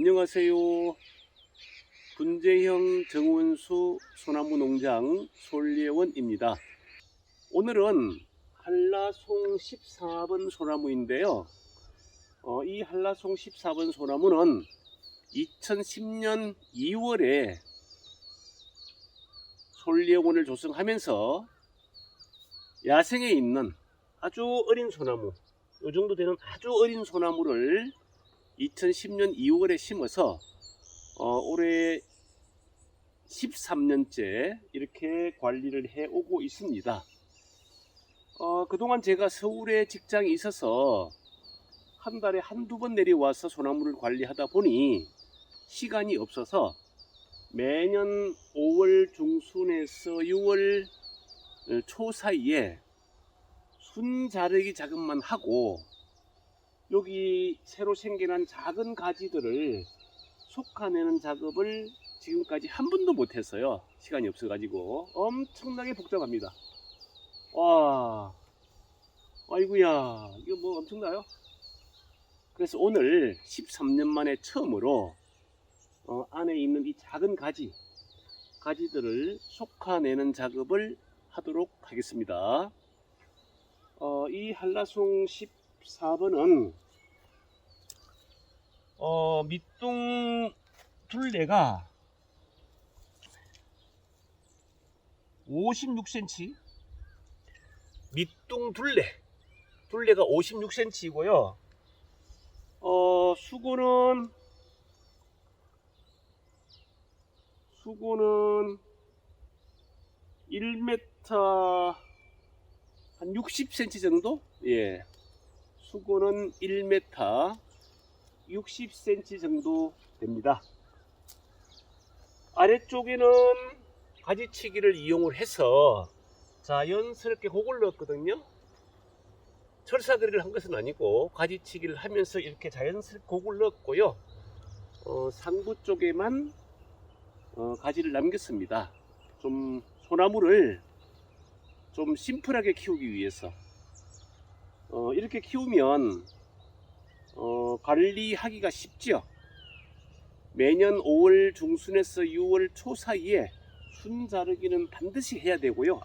안녕하세요. 분재형 정원수 소나무 농장 솔예원입니다. 오늘은 한라송 14번 소나무인데요. 어, 이 한라송 14번 소나무는 2010년 2월에 솔예원을 조성하면서 야생에 있는 아주 어린 소나무, 이 정도 되는 아주 어린 소나무를 2010년 2월에 심어서 어, 올해 13년째 이렇게 관리를 해 오고 있습니다. 어, 그동안 제가 서울에 직장이 있어서 한 달에 한두 번 내려와서 소나무를 관리하다 보니 시간이 없어서 매년 5월 중순에서 6월 초 사이에 순 자르기 작업만 하고 여기 새로 생겨난 작은 가지들을 속아내는 작업을 지금까지 한 번도 못했어요. 시간이 없어가지고 엄청나게 복잡합니다. 와, 아이구야, 이거 뭐 엄청나요? 그래서 오늘 13년 만에 처음으로 어, 안에 있는 이 작은 가지, 가지들을 속아내는 작업을 하도록 하겠습니다. 어, 이 한라송 14번은 어, 밑둥 둘레가 56cm 밑둥 둘레 둘레가 56cm이고요 어, 수고는 수고는 1m 한 60cm 정도? 예. 수고는 1m 60cm 정도 됩니다. 아래쪽에는 가지치기를 이용을 해서 자연스럽게 곡을 넣었거든요. 철사거리를 한 것은 아니고 가지치기를 하면서 이렇게 자연스럽게 곡을 넣었고요. 어, 상부 쪽에만 어, 가지를 남겼습니다. 좀 소나무를 좀 심플하게 키우기 위해서 어, 이렇게 키우면 어, 관리하기가 쉽죠. 매년 5월 중순에서 6월 초 사이에 순 자르기는 반드시 해야 되고요.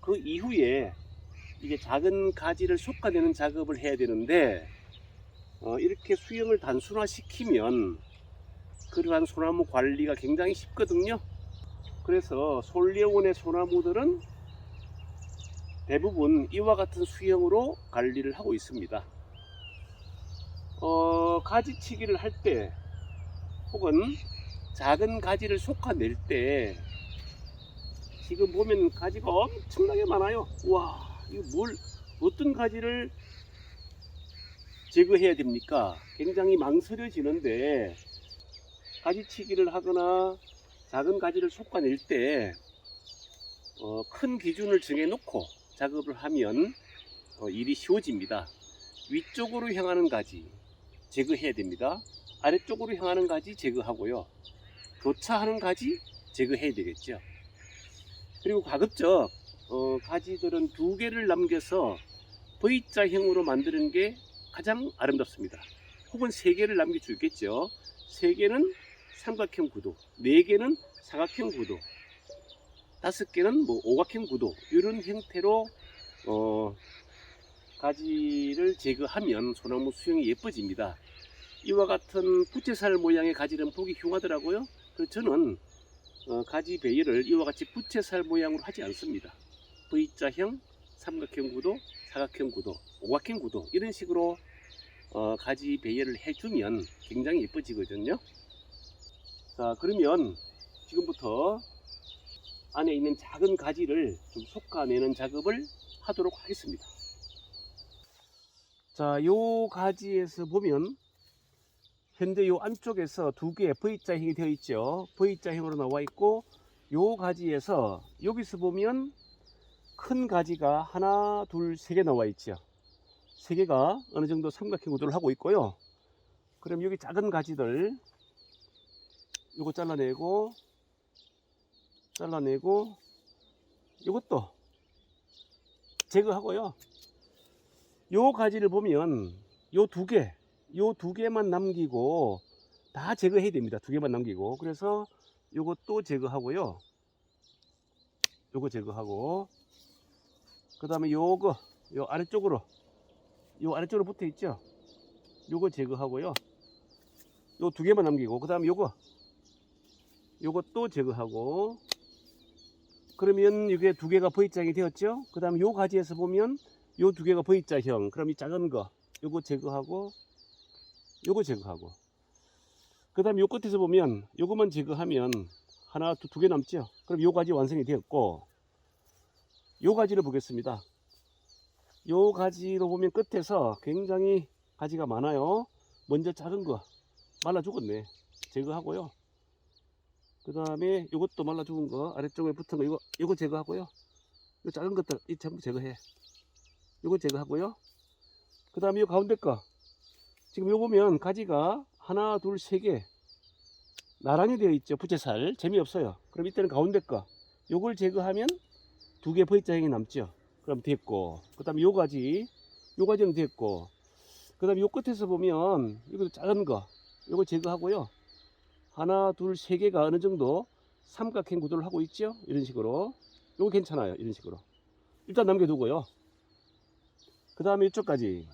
그 이후에 이게 작은 가지를 솎아내는 작업을 해야 되는데 어, 이렇게 수영을 단순화시키면 그러한 소나무 관리가 굉장히 쉽거든요. 그래서 솔레원의 소나무들은 대부분 이와 같은 수영으로 관리를 하고 있습니다. 어, 가지치기를 할 때 혹은 작은 가지를 솎아낼 때 지금 보면 가지가 엄청나게 많아요. 와, 이거 뭘 어떤 가지를 제거해야 됩니까? 굉장히 망설여지는데 가지치기를 하거나 작은 가지를 솎아낼 때 어, 큰 기준을 정해놓고 작업을 하면 어, 일이 쉬워집니다. 위쪽으로 향하는 가지 제거해야 됩니다. 아래쪽으로 향하는 가지 제거하고요. 교차하는 가지 제거해야 되겠죠. 그리고 가급적 어, 가지들은 두 개를 남겨서 V자형으로 만드는 게 가장 아름답습니다. 혹은 세 개를 남길 수 있겠죠. 세 개는 삼각형 구도, 네 개는 사각형 구도, 다섯 개는 뭐 오각형 구도 이런 형태로 어, 가지를 제거하면 소나무 수영이 예뻐집니다. 이와 같은 부채살 모양의 가지는 보기 흉하더라고요. 그래서 저는 어, 가지 배열을 이와 같이 부채살 모양으로 하지 않습니다. V자형, 삼각형 구도, 사각형 구도, 오각형 구도 이런 식으로 어, 가지 배열을 해주면 굉장히 예뻐지거든요. 자 그러면 지금부터 안에 있는 작은 가지를 좀 솎아내는 작업을 하도록 하겠습니다. 자, 요 가지에서 보면 현재 요 안쪽에서 두 개의 V자형이 되어 있죠. V자형으로 나와 있고 요 가지에서 여기서 보면 큰 가지가 하나, 둘, 세 개 나와 있죠. 세 개가 어느 정도 삼각형 구도를 하고 있고요. 그럼 여기 작은 가지들 요거 잘라내고 잘라내고 이것도 제거하고요. 요 가지를 보면 요 두 개, 요 두 개만 남기고 다 제거해야 됩니다. 두 개만 남기고. 그래서 요것도 제거하고요. 요거 제거하고. 그 다음에 요거, 요 아래쪽으로, 요 아래쪽으로 붙어 있죠? 요거 제거하고요. 요 두 개만 남기고. 그 다음에 요거, 요것도 제거하고. 그러면 이게 두 개가 V자형이 되었죠? 그 다음에 요 가지에서 보면 요 두 개가 V자형. 그럼 이 작은 거, 요거 제거하고, 요거 제거하고. 그 다음에 요 끝에서 보면 요거만 제거하면 하나, 두, 두 개 남죠? 그럼 요 가지 완성이 되었고, 요 가지를 보겠습니다. 요 가지로 보면 끝에서 굉장히 가지가 많아요. 먼저 작은 거 말라 죽었네. 제거하고요. 그 다음에 요것도 말라 죽은 거 아래쪽에 붙은 거 이거 이거 제거하고요. 요 작은 것들 이 전부 제거해. 요거 제거하고요. 그 다음에 요 가운데 거 지금 요 보면 가지가 하나 둘 세 개 나란히 되어 있죠. 부채살 재미없어요. 그럼 이때는 가운데 거 요걸 제거하면 두 개 V자형이 남죠. 그럼 됐고 그 다음에 요 가지 요 가지는 됐고 그 다음에 요 끝에서 보면 이거 작은 거 요거 제거하고요. 하나, 둘, 세 개가 어느 정도 삼각형 구도를 하고 있죠. 이런 식으로. 요거 괜찮아요. 이런 식으로. 일단 남겨두고요. 그 다음에 이쪽까지.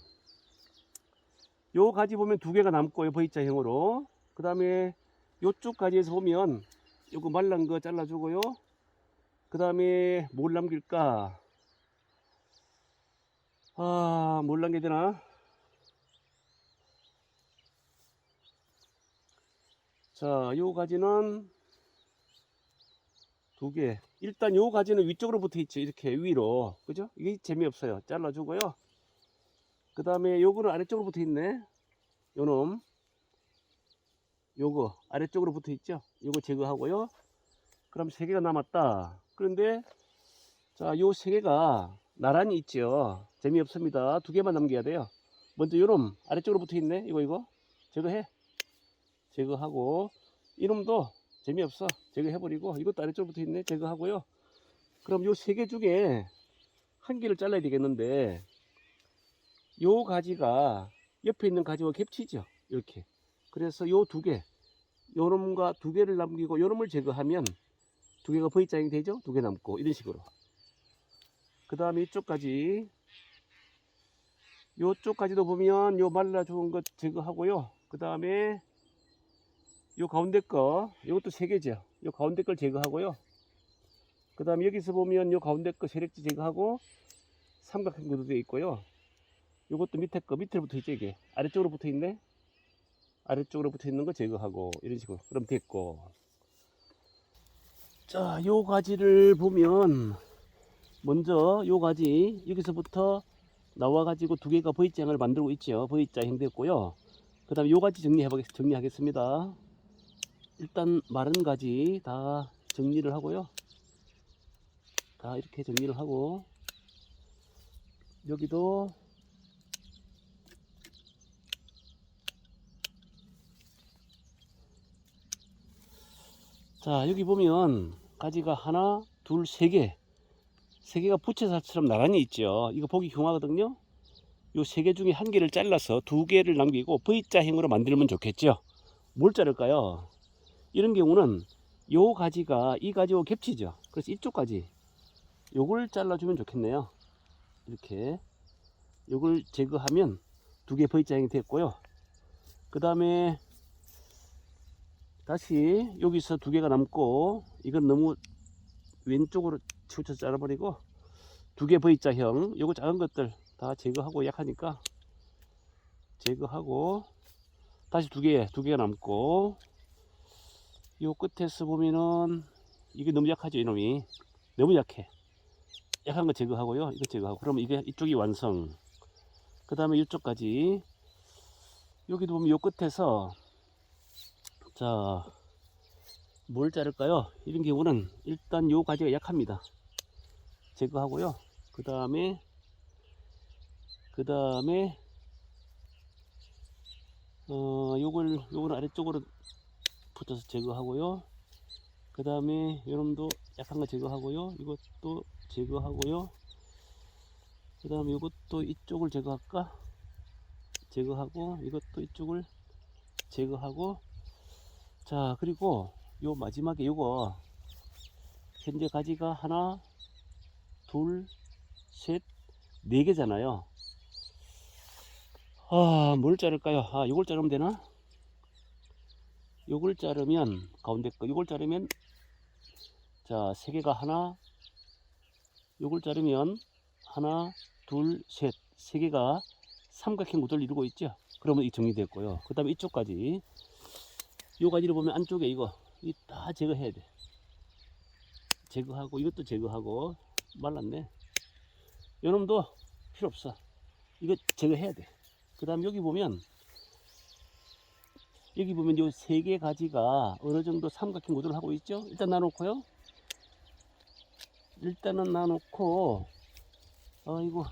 요 가지 보면 두 개가 남고 요. V자형으로. 그 다음에 요쪽 가지에서 보면 요거 말란 거 잘라주고요. 그 다음에 뭘 남길까? 아, 뭘 남겨야 되나? 자, 요 가지는 두 개. 일단 요 가지는 위쪽으로 붙어 있죠. 이렇게 위로. 그죠? 이게 재미없어요. 잘라주고요. 그 다음에 요거는 아래쪽으로 붙어 있네. 요 놈. 요거 아래쪽으로 붙어 있죠. 요거 제거하고요. 그럼 세 개가 남았다. 그런데 자, 요 세 개가 나란히 있죠. 재미없습니다. 두 개만 남겨야 돼요. 먼저 요놈 아래쪽으로 붙어 있네. 이거 이거 제거해. 제거하고 이놈도 재미없어. 제거해버리고 이것도 붙어 있네. 제거하고요. 그럼 요 세 개 중에 한 개를 잘라야 되겠는데 요 가지가 옆에 있는 가지와 겹치죠. 이렇게. 그래서 요 두개 요놈과 두 개를 남기고 요놈을 제거하면 두 개가 V자형이 되죠? 두 개 남고 이런 식으로. 그 다음에 이쪽까지. 요쪽까지도 보면 요 말라 죽은 것 제거하고요. 그 다음에 요 가운데 거 이것도 세 개죠. 요 가운데 걸 제거하고요. 그 다음에 여기서 보면 요 가운데 거 세력지 제거하고 삼각형 구도 되어 있고요. 요것도 밑에 거 밑에 붙어 있죠 이게? 아래쪽으로 붙어 있네? 아래쪽으로 붙어 있는 거 제거하고 이런 식으로. 그럼 됐고. 자요 가지를 보면 먼저 요 가지 여기서부터 나와 가지고 두 개가 V자형을 만들고 있죠. V자형 됐고요. 그 다음에 요 가지 정리해 보겠 정리하겠습니다 일단 마른 가지 다 정리를 하고요. 다 이렇게 정리를 하고 여기도 자 여기 보면 가지가 하나 둘 세 개. 세 개가 부채살처럼 나란히 있죠. 이거 보기 흉하거든요. 요 세 개 중에 한 개를 잘라서 두 개를 남기고 V자형으로 만들면 좋겠죠. 뭘 자를까요 이런 경우는 요 가지가 이 가지와 겹치죠. 그래서 이쪽 가지 요걸 잘라주면 좋겠네요. 이렇게 요걸 제거하면 두 개 V자형이 됐고요. 그 다음에 다시 여기서 두 개가 남고 이건 너무 왼쪽으로 치우쳐 잘라버리고 두 개 V자형 요거 작은 것들 다 제거하고 약하니까 제거하고 다시 두 개, 두 개가 남고 요 끝에서 보면은 이게 너무 약하죠 이놈이. 너무 약해. 약한 거 제거하고요 이거 제거하고. 그러면 이게 이쪽이 완성. 그 다음에 이쪽까지. 여기도 보면 요 끝에서 자 뭘 자를까요? 이런 경우는 일단 요 가지가 약합니다. 제거하고요. 그 다음에 그 다음에 어 요걸 요걸 아래쪽으로 붙어서 제거하고요. 그 다음에 요놈도 약한 거 제거하고요. 이것도 제거하고요. 그 다음에 이것도 이쪽을 제거할까? 제거하고 이것도 이쪽을 제거하고 자 그리고 요 마지막에 요거 현재 가지가 하나 둘셋네 개잖아요 아뭘 자를까요 아 요걸 자르면 되나 요걸 자르면 가운데 거 요걸 자르면 자 세 개가 하나 요걸 자르면 하나 둘셋 세 개가 삼각형 구도를 이루고 있죠. 그러면 이 정리됐고요. 그 다음에 이쪽까지. 요 가지를 보면 안쪽에 이거 이 다 제거해야 돼. 제거하고 이것도 제거하고 말랐네. 요놈도 필요 없어. 이거 제거해야 돼그 다음 여기 보면 여기 보면 요 세 개 가지가 어느 정도 삼각형 구도를 하고 있죠 일단 놔놓고요 일단은 놔놓고 아이고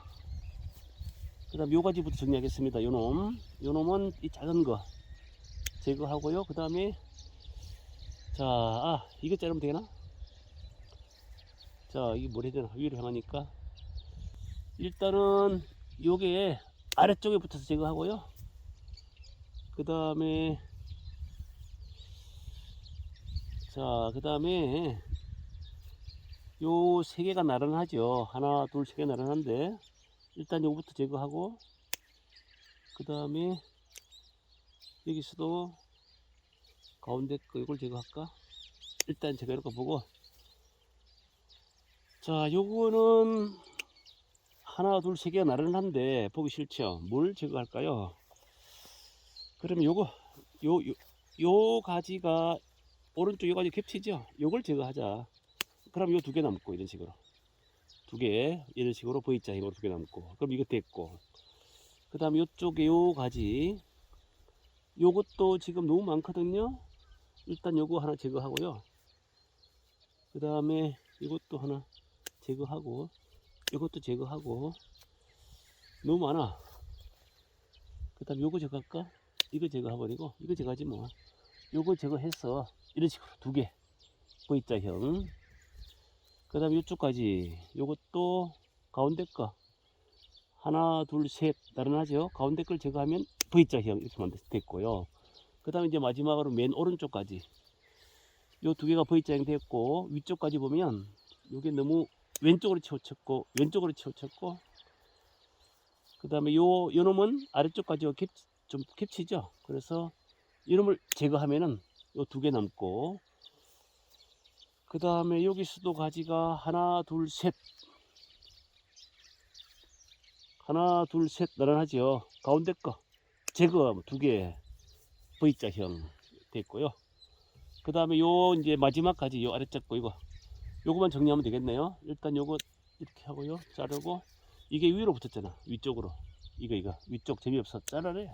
그 다음 요 가지부터 정리하겠습니다 요놈 요놈은 이 작은 거 제거하고요 그 다음에 자, 아, 이거 자르면 되나? 자, 이게 뭘 해야 되나? 위로 향하니까. 일단은, 요게 아래쪽에 붙어서 제거하고요. 그 다음에, 자, 그 다음에, 요 세 개가 나란하죠. 하나, 둘, 세 개 나란한데, 일단 요거부터 제거하고, 그 다음에, 여기서도 가운데 거 이걸 제거할까? 일단 제거해놓고 보고 자 요거는 하나 둘 세 개가 나란한데 보기 싫죠 뭘 제거할까요 그러면 요거 요, 요, 요 가지가 오른쪽 요 가지 겹치죠 요걸 제거하자 그럼 요 두 개 남고 이런 식으로 두 개 이런 식으로 V자 힘으로 두 개 남고 그럼 이거 됐고 그 다음에 요쪽에 요 가지 요것도 지금 너무 많거든요 일단 요거 하나 제거하고요. 그 다음에 이것도 하나 제거하고 이것도 제거하고 너무 많아. 그 다음 요거 제거할까? 이거 제거해버리고 이거 제거하지 뭐. 요거 제거해서 이런 식으로 두 개. V자형. 그 다음에 이쪽까지 요것도 가운데 거 하나 둘셋 나란하죠. 가운데 걸 제거하면 V자형 이렇게 만들 됐고요. 그 다음에 이제 마지막으로 맨 오른쪽까지 요 두 개가 V자형 됐고 위쪽까지 보면 요게 너무 왼쪽으로 치우쳤고 왼쪽으로 치우쳤고 그 다음에 요 요놈은 아래쪽까지 겹, 좀 겹치죠 그래서 이놈을 제거하면은 요 두 개 남고. 그 다음에 여기서도 가지가 하나 둘셋. 하나 둘셋. 나란하죠 가운데 거. 제거 두개. V자형 됐고요. 그 다음에 요 이제 마지막까지 요 아래쪽 거 이거. 요거만 정리하면 되겠네요. 일단 요거 이렇게 하고요. 자르고. 이게 위로 붙었잖아. 위쪽으로. 이거 이거. 위쪽 재미없어. 자르래.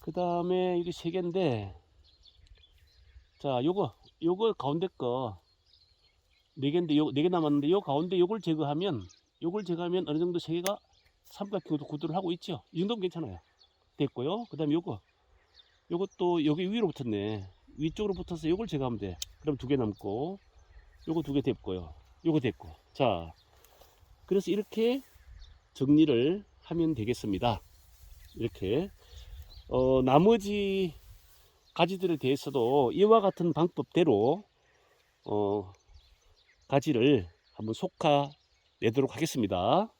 그 다음에 이게 세 개인데 자 요거 요거 가운데 거 네 개인데 요 네 개 남았는데 요 가운데 요걸 제거하면 요걸 제거하면 어느 정도 세 개가 삼각형 구도를 하고 있죠. 이 정도면 괜찮아요. 됐고요. 그 다음에 요거 요것도 여기 위로 붙었네. 위쪽으로 붙어서 요걸 제거하면 돼. 그럼 두 개 남고, 요거 두 개 됐고요. 요거 됐고. 자, 그래서 이렇게 정리를 하면 되겠습니다. 이렇게. 어, 나머지 가지들에 대해서도 이와 같은 방법대로, 어, 가지를 한번 속아 내도록 하겠습니다.